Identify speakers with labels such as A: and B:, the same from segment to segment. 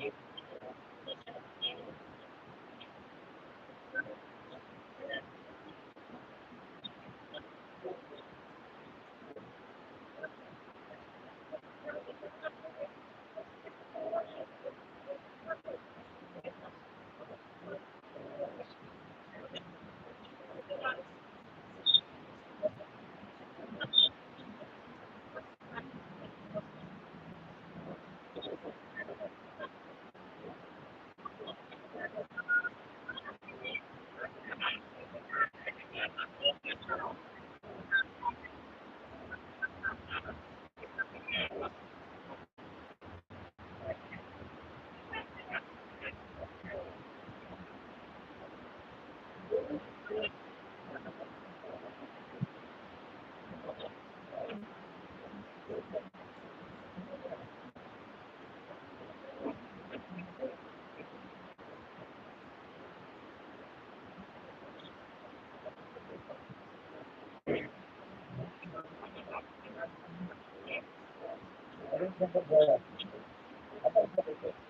A: you. arrangement of the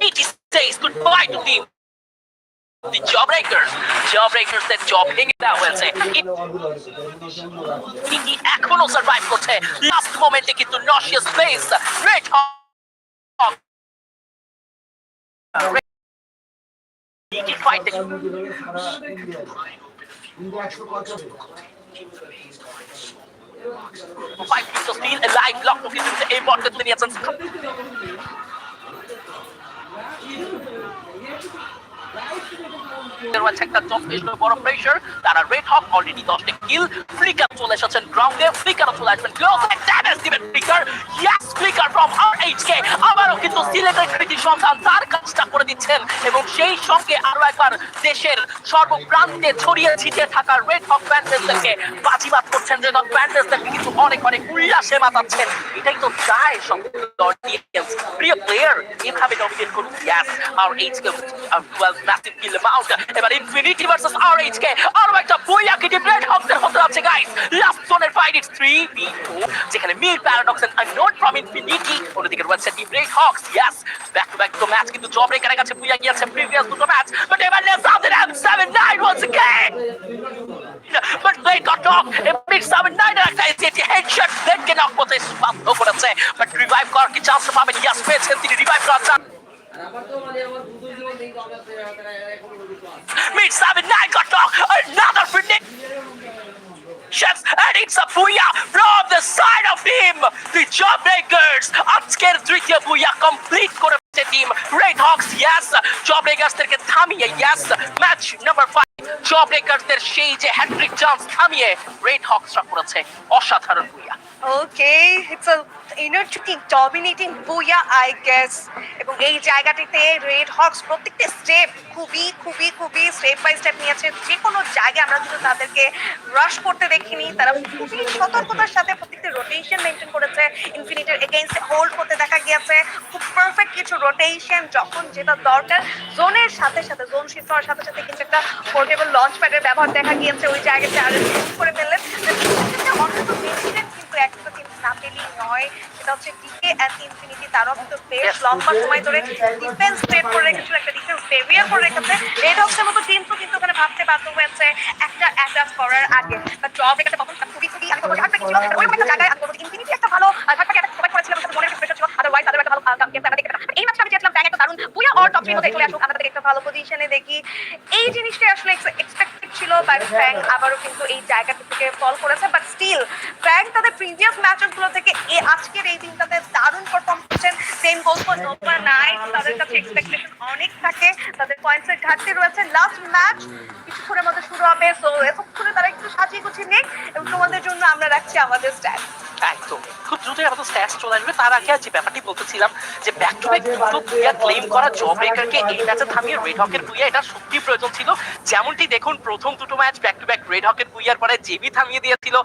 A: It says goodbye to him. এর job ভেঙে দেওয়া হয়েছে এখনও সার্ভাইভ করছে লাস্ট মোমেন্টে কিন্তু নশিয়াস place red hawk fight five কিন্তু স্টিল লাইভ লক কিন্তু এই বলটা তুলে নিয়েছেন রয়েছে একটা যথেষ্ট বড় প্রেশার তারা রেড হক অলরেডি দশটা কিল ফ্লিকার চলে এসেছেন গ্রাউন্ডে ফ্লিকারও চলে আসবেন ড্যামেজ দিবেন ফ্লিকার ইয়াস ফ্লিকার ফ্রম আর এইচ কে আবারও কিন্তু সিলেটের কৃতি সন্ধান তার কাজটা করে দিচ্ছেন। এবং সেই সঙ্গে আরও একবার দেশের সর্বপ্রান্তে ছড়িয়ে ছিটিয়ে থাকা রেড হক ব্যান্ডেসদেরকে বাজিবাদ করছেন। রেড হক ব্যান্ডেসদেরকে কিন্তু অনেক অনেক উল্লাসে মাতাচ্ছেন। এটাই তো চায় অডিয়েন্স প্রিয় প্লেয়ার এভাবে ডমিনেট করুন। Yes R H K well massive kill amount এবার infinity versus R H K আরও একটা বইয়া কেটে রেড হকদের হতে যাচ্ছে গাইস লাস্ট জোনের ফাইট ইটস 3 বি 2 যেখানে Mir paradox and unknown from infinity অন্যদিকে রয়েছে red hawks yes back to back তো ম্যাচ কিন্তু জব রেকারের কাছে বুইয়া গিয়েছে প্রিভিয়াস দুটো ম্যাচ বাট এবার let's out the 7 9 once again! But they got off a big 7 9 একটা হেডশট লেটকে নক করতে বাধ্য করেছে। বাট রিভাইভ করার কি চান্স পাবেন booyah from the side of him. The Jawbreakers আজকের তৃতীয় বুয়া কমপ্লিট করে টিম রেড হকস ইয়েস জবরেগার্সদেরকে থামিয়ে ইয়েস ম্যাচ নাম্বার ফাইভ জবরেগার্সদের সেই যে হ্যাট্রিক চান্স থামিয়ে রেড হকসরা করেছে অসাধারণ booyah
B: Okay, it's a energetic, dominating booyah, I guess. এবং এই জায়গাটিতে রেড হক্স প্রত্যেকটা স্টেপ খুবই খুবই খুবই স্টেপ বাই স্টেপ নিয়েছে। যে কোনো জায়গায় আমরা কিন্তু তাদেরকে রাশ করতে দেখিনি। তারা খুবই সতর্কতার সাথে প্রত্যেকটা রোটেশন মেনটেন করেছে। ইনফিনিটের এগেইনস্টে হোল্ড করতে দেখা গিয়েছে। খুব পারফেক্ট কিছু রোটেশন যখন যেটা দরকার জোনের সাথে সাথে জোন শিফট হওয়ার সাথে সাথে কিন্তু একটা পোর্টেবল লঞ্চ প্যাডের ব্যবহার দেখা গিয়েছে। ওই জায়গাতে আর করে ফেললেন অন্তত ইনফিনিট কিন্তু একটা কিন্তু না নয় সেটা হচ্ছে ডিকে অ্যান্ড ইনফিনিটি তারাও কিন্তু বেশ লম্বা সময় ধরে ডিফেন্স ক্রিয়েট করে রেখেছিল একটা ডিফেন্স বেরিয়ার করে রেখেছে। রেড হক্সের মতো টিম তো কিন্তু ওখানে ভাবতে বাধ্য হয়েছে একটা অ্যাটাক করার আগে। বা জব রেখেছে তখন খুবই খুবই আমি বলব ছিল একটা জায়গায় আমি বলব ইনফিনিটি একটা ভালো ঘাটটাকে একটা সবাই করেছিল মনে প্রেশার ছিল। আদারওয়াইজ তাদের একটা ভালো গেম আমরা দেখতে পেতাম এই ম্যাচটা ব্যাং একটা দারুণ টপ মধ্যে চলে আসুক আমরা তাদেরকে একটা ভালো পজিশনে দেখি। এই জিনিসটাই আসলে এক্সপেক্টেড ছিল বাট ফ্যাং আবারও কিন্তু এই জায়গাটা থেকে ফল করেছে বাট স্টিল ফ্যাং তাদের প্রিভিয়াস ম্যাচগুলো থেকে এ আজকের এই দিনটাতে দারুণ পারফর্ম করছেন। Same goal for Nova knight তাদের কাছে এক্সপেকটেশন অনেক থাকে তাদের পয়েন্টসের ঘাটতি রয়েছে। লাস্ট ম্যাচ কিছুক্ষণের মধ্যে শুরু হবে সো এতক্ষণে তারা একটু সাজিয়ে গুছিয়ে নিক এবং তোমাদের জন্য আমরা রাখছি আমাদের স্ট্যাট
A: একদম। খুব দ্রুতই আমাদের স্ট্যাটস চলে আসবে। তার আগে যে ব্যাপারটি বলতেছিলাম, যে ব্যাক টু ব্যাক দুটো প্লেয়ার ক্লেম করা জব ব্রেকারকে এই ম্যাচে থামিয়ে রেড হকের পুইয়া এটা সত্যি প্রয়োজন ছিল। যেমনটি দেখুন, প্রথম দুটো match back to back red হকের পুইয়ার পরে জেবি থামিয়ে দিয়েছিল।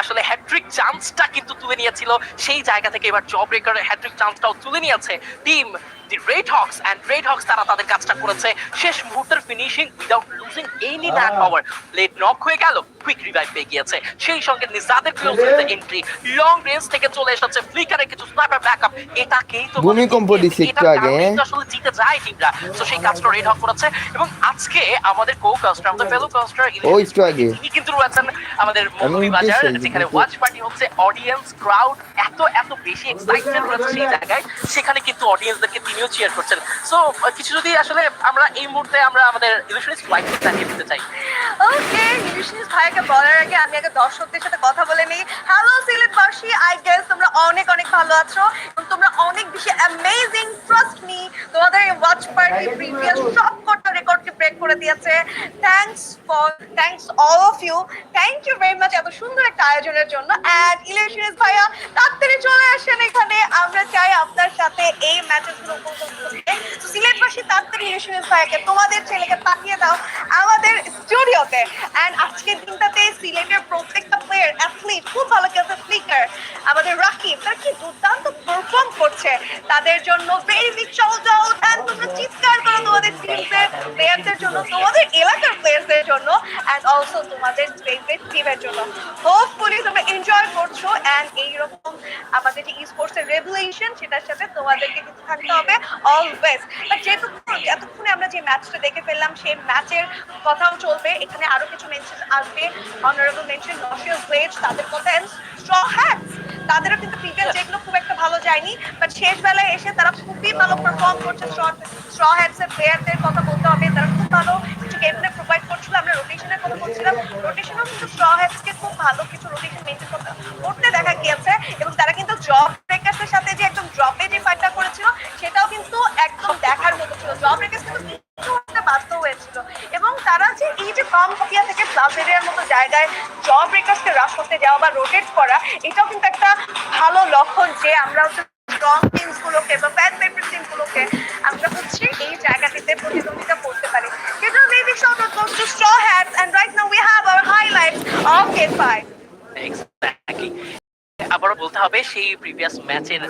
A: আসলে হ্যাট্রিক চান্সটা কিন্তু তুলে নিয়েছিল। সেই জায়গা থেকে এবার জব ব্রেকারের হ্যাট্রিক চান্সটাও তুলে নিয়েছে। Team the red hawks and red hawks তারা তাদের কাজটা করেছে। শেষ মুহূর্তের finishing without losing any man power late knock হয়ে গেল কুইক রিভাইভ পেয়ে গিয়েছে। সেই সঙ্গে নিজাদের ক্লোজ এন্ট্রি লং রেঞ্জ থেকে চলে এসেছে ফ্লিকারে কিছু স্নাইপার ব্যাকআপ এটাকেই তো
C: ভূমিকম্প দিছে একটু আগে।
A: আসলে জিতে যায় টিমরা তো সেই কাজটা রেড হক করেছে এবং আজকে আমাদের কো কাস্টার আমাদের ফেলো কাস্টার
C: ও একটু আগে।
A: তিনি কিন্তু রয়েছেন আমাদের মৌলভী বাজার যেখানে ওয়াচ পার্টি হচ্ছে অডিয়েন্স ক্রাউড এত এত বেশি এক্সাইটমেন্ট রয়েছে সেই জায়গায়। সেখানে কিন্তু অডিয়েন্সদেরকে তিনিও চিয়ার করছেন। সো কিছু যদি আসলে আমরা এই মুহূর্তে আমরা আমাদের ইলিশনিস্ট ওয়াইফ জানিয়ে দিতে চাই।
B: ওকে নিউশনিস ভাইকে বলার আগে আমি আগে দর্শকদের সাথে কথা বলে নিই। হ্যালো সিলেটবাসী আই গেস তোমরা অনেক অনেক ভালো আছো এবং তোমরা অনেক বেশি অ্যামেজিং ট্রাস্ট মি তোমাদের এই ওয়াচ পার্টি প্রিভিয়াস সব কটা রেকর্ডকে ব্রেক করে দিয়েছে। Thanks for thanks all of you thank you very much এত সুন্দর একটা আয়োজনের জন্য। অ্যান্ড ইলেকশনিস ভাইয়া তাড়াতাড়ি চলে আসেন এখানে। আমরা চাই আপনার সাথে এই ম্যাচেসগুলো সিলেটবাসী তাড়াতাড়ি ইলেকশনিস ভাইয়াকে তোমাদের ছেলেকে পাঠিয়ে দাও আমাদের স্টুডিওতে। অ্যান্ড আজকের দিনটাতে সিলেটের প্রত্যেকটা প্লেয়ার অ্যাথলিট খুব ভালো খেলছে ফ্লিকার আমাদের রাকিব, তারা কি দুর্দান্ত পারফর্ম করছে, তাদের জন্য very big shout out and তোমরা চিৎকার করো তোমাদের টিমদের প্লেয়ারদের জন্য, তোমাদের এলাকার প্লেয়ারদের জন্য অ্যান্ড অলসো তোমাদের ফেভারিট টিমের জন্য। হোপফুলি তোমরা এনজয় করছ অ্যান্ড এইরকম আমাদের যে এর সেটার সাথে তোমাদেরকে কিন্তু থাকতে হবে অলওয়েজ যেহেতু এতক্ষণে আমরা যে ম্যাচটা দেখে ফেললাম, সেই ম্যাচের কথাও চলবে। এখানে আরও কিছু মেনশন আসবে। অনারেবল মেনশন নশিয়াস ওয়েজ তাদের কথা স্ট্র হ্যাটস তাদেরও কিন্তু প্রিভিয়াস যেগুলো খুব একটা ভালো যায়নি। বাট শেষ বেলায় এসে তারা খুবই ভালো পারফর্ম করছে স্ট্র হ্যাটস এর প্লেয়ারদের কথা বলতে হবে। তারা খুব ভালো কিছু গেম প্রোভাইড করছিল। আমরা রোটেশনের কথা বলছিলাম। রোটেশনও কিন্তু স্ট্র হ্যাটসকে খুব ভালো কিছু রোটেশন জায়গায় জব ব্রেকার্সকে রাশ করতে যাওয়া বা রোটেট করা, এটাও কিন্তু একটা ভালো লক্ষণ যে আমরা
A: সেই প্রিভিয়াস ম্যাচের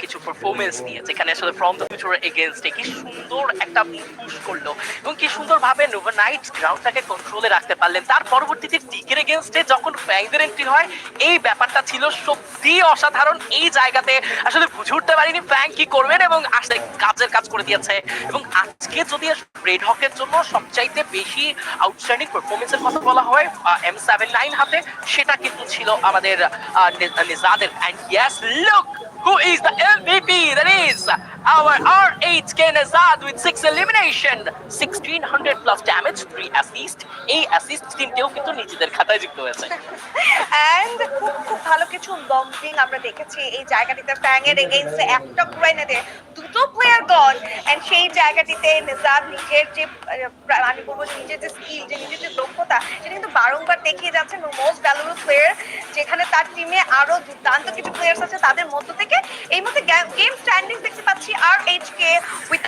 A: কিছু পারফরমেন্স নিয়ে। যেখানে আসলে ফ্রম দ্য ফিউচার এগেনস্টে কি সুন্দর একটা পুশ করল এবং কি সুন্দরভাবে নোভানাইট গ্রাউন্ডটাকে কন্ট্রোলে রাখতে পারলেন। তার পরবর্তীতে টিকের এগেনস্টে যখন ফ্যাংদের এন্ট্রি হয়, এই ব্যাপারটা ছিল সত্যি অসাধারণ। এই জায়গাতে আসলে বুঝে উঠতে পারিনি ফ্যাং কি করবেন এবং আসলে কাজের কাজ করে দিয়েছে। এবং আজকে যদি রেড হকের জন্য সবচাইতে বেশি আউটস্ট্যান্ডিং পারফরমেন্সের কথা বলা হয় এম সেভেন নাইন হাতে, সেটা কিন্তু ছিল আমাদের নিজাদের। And yes look who is the MVP that is our R8K Nazad with six elimination. 1600 plus damage 3 assist এই অ্যাসিস্ট তিনটেও কিন্তু নিজেদের খাতায় যুক্ত হয়েছে।
B: অ্যান্ড খুব খুব ভালো কিছু বম্পিং আমরা দেখেছি। এই জায়গাটিতে ফ্যাং এর এগেইনস্টে একটা দিয়ে দুটো প্লেয়ার গন এন্ড সেই জায়গাটিতে নিজাদ নিজের যে আমি বলব নিজের যে স্কিল যে নিজের যে দক্ষতা, সেটা কিন্তু বারংবার দেখিয়ে যাচ্ছে মোস্ট ভ্যালুয়েবল প্লেয়ার যেখানে তার টিমে আরও দুর্দান্ত কিছু প্লেয়ার্স আছে, তাদের মধ্য থেকে এই মধ্যে গেম স্ট্যান্ডিং দেখতে পাচ্ছি আর এইচ কে উইথ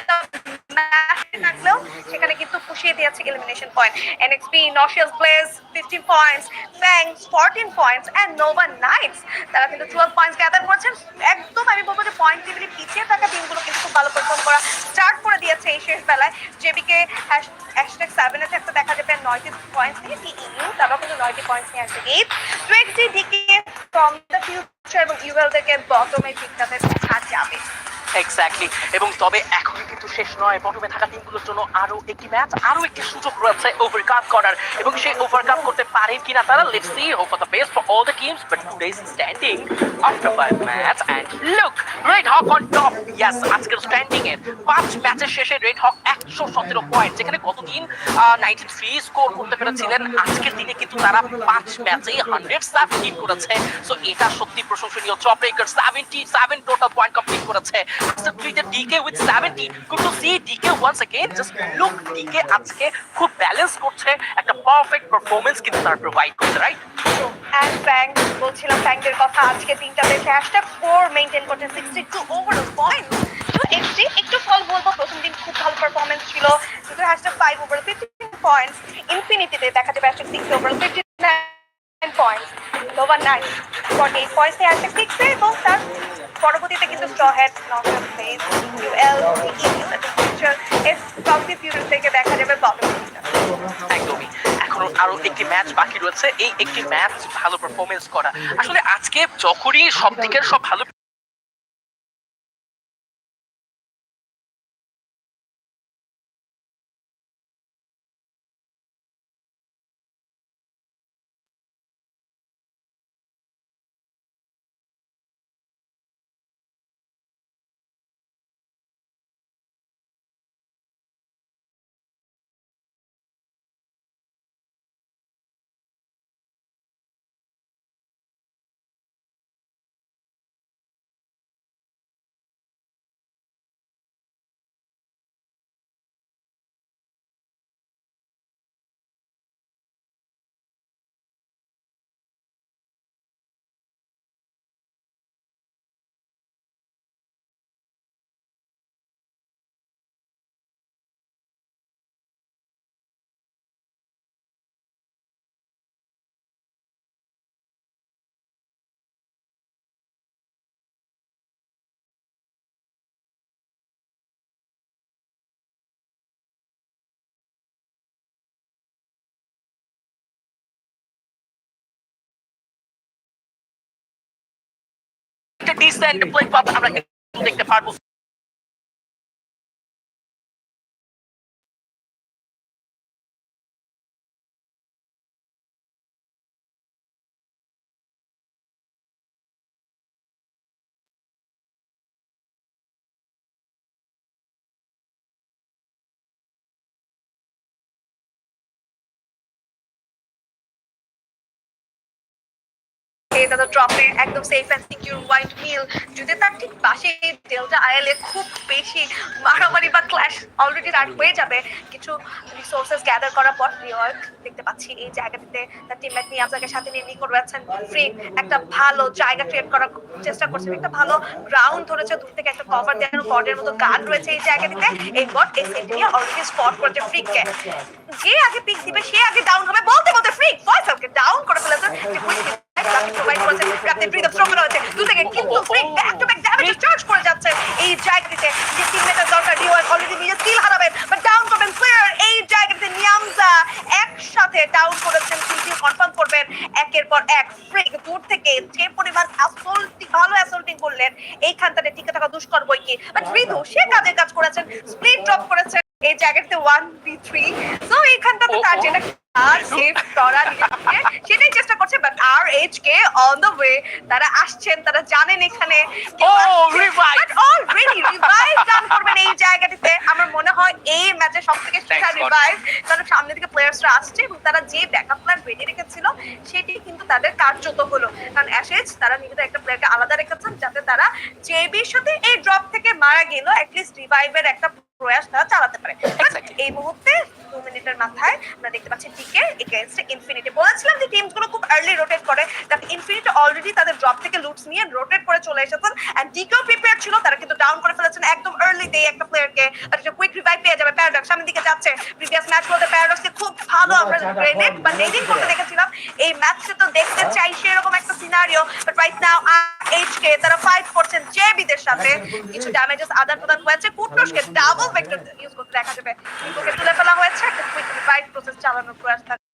B: থাকলেও সেখানে কিন্তু পুষিয়ে দিয়েছে elimination point NXP noxious blaze fifteen points bangs fourteen points and Nova Knights তারা কিন্তু টুয়েলভ পয়েন্টস গ্যাদার করেছেন। একদম আমি বলব যে পয়েন্ট টেবিলে পিছিয়ে থাকা টিমগুলো কিন্তু খুব ভালো পারফর্ম করা স্টার্ট করে দিয়েছে এই শেষ বেলায়। জেবিকে হ্যাশট্যাগ সেভেনে থাকতে দেখা যাবে, নয়টি পয়েন্টস নিয়ে। টিইউ তারাও কিন্তু নয়টি পয়েন্টস নিয়ে আসছে eight twenty DK from the future এবং ইউএলদেরকে বটমে ঠিকঠাক দেখা যাবে।
A: এক্স্যাক্টলি এবং তবে এখন কিন্তু শেষ নয়। বটমে থাকা টিমগুলোর জন্য আরও একটি ম্যাচ আরও একটি সুযোগ রয়েছে ওভারকাম করার। এবং সেই ওভারকাম করতে পারে কিনা তারা let's see hope for the best for all the teams but today is standing after five match and look Red Hawk on top yes আজকের স্ট্যান্ডিং এর পাঁচ ম্যাচের শেষে রেড হক একশো সতেরো পয়েন্ট যেখানে গতদিন নাইনটি থ্রি স্কোর করতে পেরেছিলেন। আজকের দিনে কিন্তু তারা পাঁচ ম্যাচে হান্ড্রেড হিট করেছে। সো এটা সত্যি প্রশংসনীয়। Top wrecker seventy seven total point complete করেছে। Substitute DK with 70. Good to see DK once again. Just look, DK আজকে খুব ব্যালেন্স করছে। একটা পারফেক্ট পারফরমেন্স কিন্তু তার প্রোভাইড করছে রাইট
B: অ্যান্ড ফ্যাং বলছিলাম ফ্যাংদের কথা আজকে তিনটা ম্যাচে একটা স্কোর মেইনটেইন করছে 62 ওভারঅল পয়েন্ট তো এফসি একটু ফল বলব প্রথম দিন খুব ভালো পারফরমেন্স ছিল। কিন্তু হ্যাশট্যাগ 5 ওভার 15 পয়েন্টস ইনফিনিটিতে দেখা যাবে hashtag 6 over 15 points Nova nine forty eight এবং তার পরবর্তীতে কিন্তু ইউএল থেকে দেখা যাবে
A: একদমই। এখনও আরও একটি ম্যাচ বাকি রয়েছে। এই একটি ম্যাচ ভালো পারফরমেন্স করা। আসলে আজকে যখনই সব দিকের সব ভালো একটা ডিসেন্ট প্লে পাত আমরা কিন্তু দেখতে পারব
B: তাদের ট্রফি একদম safe and secure white mill যদি তার ঠিক পাশে ডেল্টা আইএলএ খুব বেশি মারামারি বা ক্ল্যাশ অলরেডি স্টার্ট হয়ে যাবে, কিছু রিসোর্সেস গ্যাদার করার পর নিউ দেখতে পাচ্ছি এই জায়গাটিতে তার টিমমেট নিয়াজাকে সাথে নিয়ে নিকো রয়েছেন ফ্রি একটা ভালো জায়গা ক্রিয়েট করার চেষ্টা করছেন একটা ভালো গ্রাউন্ড ধরেছে, দূর থেকে একটা কভার দেওয়ার বর্ডের মতো গান রয়েছে এই জায়গাটিতে। এই এই সেট নিয়ে অলরেডি স্পট করেছে ফ্রিককে যে আগে পিক দিবে, সে আগে ডাউন হবে, বলতে বলতে ফ্রিক ফয়সালকে ডাউন করে ফেলেছে। যে quick provide করেছে ক্যাপ্টেন ব্রিদ স্ট্রং করা হয়েছে। দু থেকে কিন্তু freak back to back damage charge করে যাচ্ছে এই জায়গাটিতে। যে টিমমেটের দরকার ডিওয়ার অলরেডি নিজে স্কিল হারাবেন বাট ডাউন করবেন প্লেয়ার এই জায়গাটিতে নিয়ামজা একসাথে ডাউন করেছেন কিন্তু কনফার্ম করবেন একের পর এক ফ্রিক দূর থেকে যে পরিমাণ অ্যাসল্টিং ভালো অ্যাসল্টিং করলেন এইখানটাতে টিকে থাকা দুষ্কর বই কি? বাট রিধু সে কাজের কাজ করেছেন স্প্লিট ড্রপ করেছেন এই জায়গাটাতে ওয়ান বি থ্রি সো এইখানটাতে তার. যেটা আর সেভ করা নিজেকে সেটাই চেষ্টা করছে but R H K on the way তারা আসছেন তারা জানেন এখানে।
A: revive!
B: অলরেডি রিভাইভ ডান করবেন এই জায়গাটিতে। আমার মনে হয় এই ম্যাচে সব থেকে সেরা রিভাইভ কারণ সামনে থেকে প্লেয়ার্সরা আসছে এবং তারা যে ব্যাকআপ প্ল্যান রেডি রেখেছিল সেটি কিন্তু তাদের কার্যত হলো। কারণ অ্যাশেজ তারা নিজেদের একটা প্লেয়ারকে আলাদা রেখেছেন যাতে তারা জেবির সাথে এই ড্রপ থেকে মারা গেল অ্যাটলিস্ট রিভাইভের একটা প্রয়াস তারা চালাতে পারে. এই মুহূর্তে মিনিটের মাথায় আমরা দেখতে পাচ্ছি ডিকে এগেইনস্ট ইনফিনিটি বলেছিলাম যে টিমসগুলো খুব আর্লি রোটেট করে যাতে ইনফিনিটি অলরেডি তাদের ড্রপ থেকে লুটস নিয়ে রোটেট করে চলে এসেছেন। এন্ড ডিকেও প্রিপেয়ার ছিল তারা কিন্তু ডাউন করে ফেলেছেন একদম আর্লি দিয়ে একটা প্লেয়ারকে আর একটা কুইক রিভাইভ পেয়ে যাবে প্যারাডক্স সামনের দিকে যাচ্ছে প্রিভিয়াস ম্যাচ গুলোতে প্যারাডক্সকে খুব ভালো আমরা গ্রেনেড বা নেডিং করতে দেখেছিলাম। এই ম্যাচে তো দেখতে চাই সেরকম একটা scenario but right now HK তারা ফাইট করছেন জেবিদের সাথে। কিছু ড্যামেজেস আদান প্রদান হয়েছে। কুটনসকে ডাবল ভেক্টর ইউজ করতে দেখা যাবে। কিন্তু তুলে ফেলা হয়েছে। একটা কুইক রিভাইভ প্রসেস চালানোর প্রয়াস থাকবে।